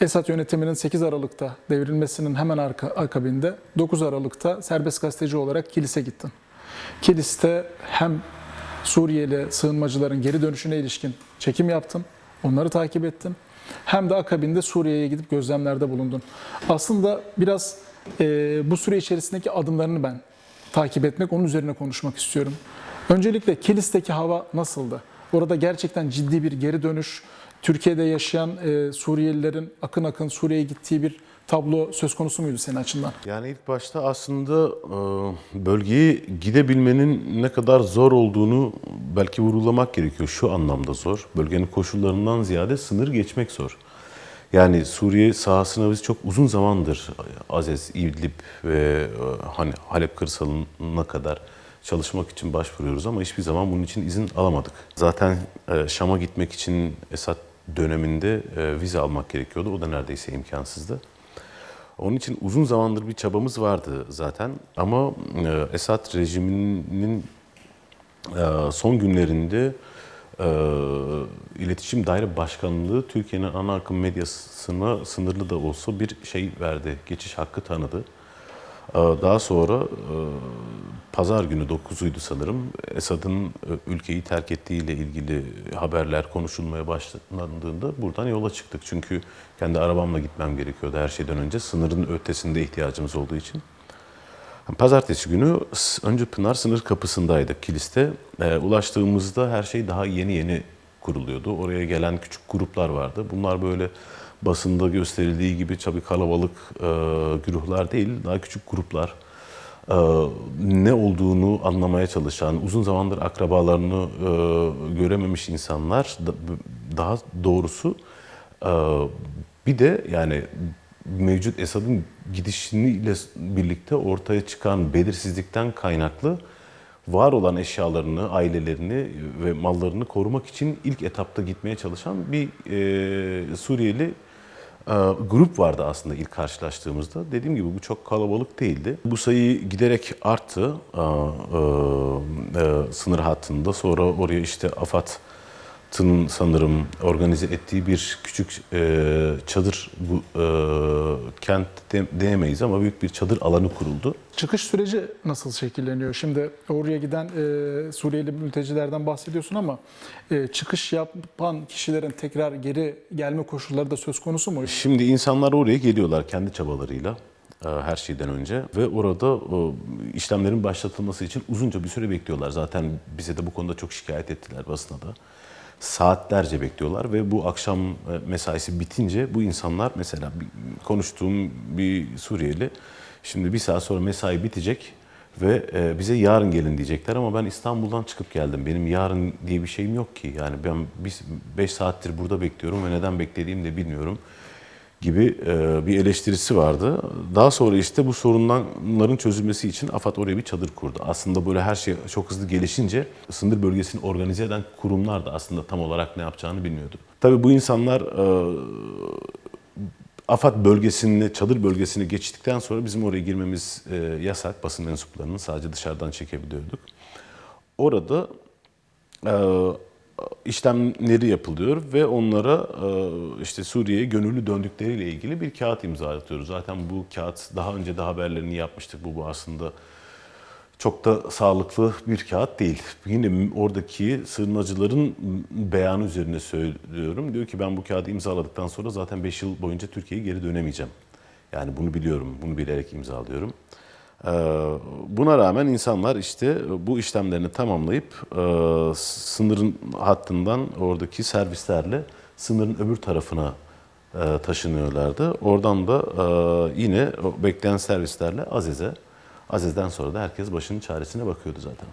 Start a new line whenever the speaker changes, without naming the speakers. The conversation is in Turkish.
Esad yönetiminin 8 Aralık'ta devrilmesinin hemen arka, akabinde 9 Aralık'ta serbest gazeteci olarak Kilis'e gittin. Kilis'te hem Suriyeli sığınmacıların geri dönüşüne ilişkin çekim yaptın, onları takip ettin. Hem de akabinde Suriye'ye gidip gözlemlerde bulundun. Aslında biraz e, bu süre içerisindeki adımlarını ben takip etmek, onun üzerine konuşmak istiyorum. Öncelikle Kilis'teki hava nasıldı? Orada gerçekten ciddi bir geri dönüş, Türkiye'de yaşayan e, Suriyelilerin akın akın Suriye'ye gittiği bir tablo söz konusu muydu senin açından?
Yani ilk başta aslında e, bölgeye gidebilmenin ne kadar zor olduğunu belki vurgulamak gerekiyor. Şu anlamda zor. Bölgenin koşullarından ziyade sınır geçmek zor. Yani Suriye sahasına biz çok uzun zamandır Azez, İdlib ve e, hani Halep kırsalına kadar çalışmak için başvuruyoruz ama hiçbir zaman bunun için izin alamadık. Zaten e, Şam'a gitmek için Esad döneminde e, vize almak gerekiyordu. O da neredeyse imkansızdı. Onun için uzun zamandır bir çabamız vardı zaten ama e, Esad rejiminin son günlerinde İletişim Daire Başkanlığı Türkiye'nin ana akım medyasına sınırlı da olsa bir şey verdi, geçiş hakkı tanıdı. E, Daha sonra e, pazar günü 9'uydu sanırım Esad'ın e, ülkeyi terk ettiğiyle ilgili haberler konuşulmaya başlandığında buradan yola çıktık. Çünkü kendi arabamla gitmem gerekiyordu her şeyden önce. Sınırın ötesinde ihtiyacımız olduğu için. Pazartesi günü önce Pınar sınır kapısındaydık Kilis'te. E, ulaştığımızda her şey daha yeni yeni kuruluyordu. Oraya gelen küçük gruplar vardı. Bunlar böyle basında gösterildiği gibi tabii kalabalık e, güruhlar değil, daha küçük gruplar. E, ne olduğunu anlamaya çalışan, uzun zamandır akrabalarını e, görememiş insanlar, da- daha doğrusu e, bir de yani mevcut Esad'ın gidişiyle birlikte ortaya çıkan belirsizlikten kaynaklı var olan eşyalarını, ailelerini ve mallarını korumak için ilk etapta gitmeye çalışan bir e, Suriyeli grup vardı aslında ilk karşılaştığımızda. Dediğim gibi bu çok kalabalık değildi. Bu sayı giderek arttı e, e, e, sınır hattında. Sonra oraya işte AFAD'ın sanırım organize ettiği bir küçük e, çadır bu e, kent de- diyemeyiz ama büyük bir çadır alanı kuruldu.
Çıkış süreci nasıl şekilleniyor? Şimdi oraya giden e, Suriyeli mültecilerden bahsediyorsun ama e, çıkış yapan kişilerin tekrar geri gelme koşulları da söz konusu mu?
Şimdi insanlar oraya geliyorlar kendi çabalarıyla e, her şeyden önce ve orada işlemlerin başlatılması için uzunca bir süre bekliyorlar. Zaten bize de bu konuda çok şikayet ettiler basına da. Saatlerce bekliyorlar ve bu akşam e, mesaisi bitince bu insanlar mesela konuştuğum bir Suriyeli şimdi bir saat sonra mesai bitecek ve e, bize yarın gelin diyecekler ama ben İstanbul'dan çıkıp geldim. Benim yarın diye bir şeyim yok ki. Yani ben 5 saattir burada bekliyorum ve neden beklediğimi de bilmiyorum gibi e, bir eleştirisi vardı. Daha sonra işte bu sorunların çözülmesi için AFAD oraya bir çadır kurdu. Aslında böyle her şey çok hızlı gelişince sınır bölgesini organize eden kurumlar da aslında tam olarak ne yapacağını bilmiyordu. Tabii bu insanlar e, AFAD bölgesini, çadır bölgesini geçtikten sonra bizim oraya girmemiz e, yasak. Basın mensuplarının sadece dışarıdan çekebiliyorduk. Orada işlemleri yapılıyor ve onlara e, işte Suriye'ye gönüllü döndükleriyle ilgili bir kağıt imzalatıyoruz. Zaten bu kağıt daha önce de haberlerini yapmıştık. Bu, bu aslında çok da sağlıklı bir kağıt değil. Yine oradaki sığınmacıların beyanı üzerine söylüyorum. Diyor ki ben bu kağıdı imzaladıktan sonra zaten 5 yıl boyunca Türkiye'ye geri dönemeyeceğim. Yani bunu biliyorum, bunu bilerek imzalıyorum. Ee, Buna rağmen insanlar işte bu işlemlerini tamamlayıp e, sınırın hattından oradaki servislerle sınırın öbür tarafına e, taşınıyorlardı. Oradan da e, yine bekleyen servislerle Aziz'e, Aziz'den sonra da herkes başının çaresine bakıyordu zaten.